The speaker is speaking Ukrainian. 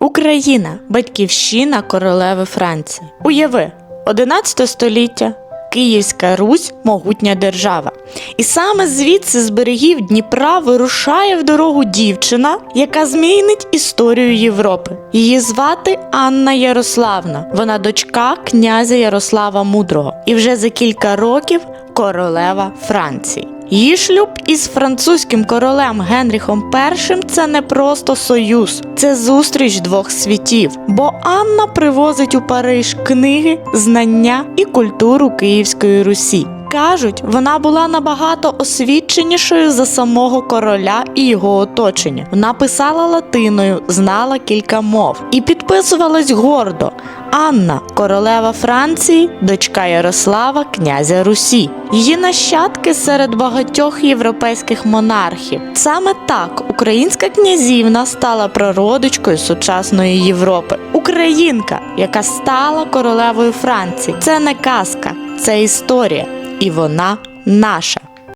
Україна батьківщина королеви Франції. Уяви, 11 століття. Київська Русь могутня держава. І саме звідси з берегів Дніпра вирушає в дорогу дівчина, яка змінить історію Європи. Її звати Анна Ярославна. Вона дочка князя Ярослава Мудрого і вже за кілька років королева Франції. Її шлюб із французьким королем Генріхом І це не просто союз, це зустріч двох світів. Бо Анна привозить у Париж книги, знання і культуру Київської Русі. Кажуть, вона була набагато освіченішою за самого короля і його оточення. Вона писала латиною, знала кілька мов і підписувалась гордо. Анна, королева Франції, дочка Ярослава, князя Русі. Її нащадки серед багатьох європейських монархів. Саме так українська князівна стала прародичкою сучасної Європи. Українка, яка стала королевою Франції. Це не казка, це історія, і вона наша.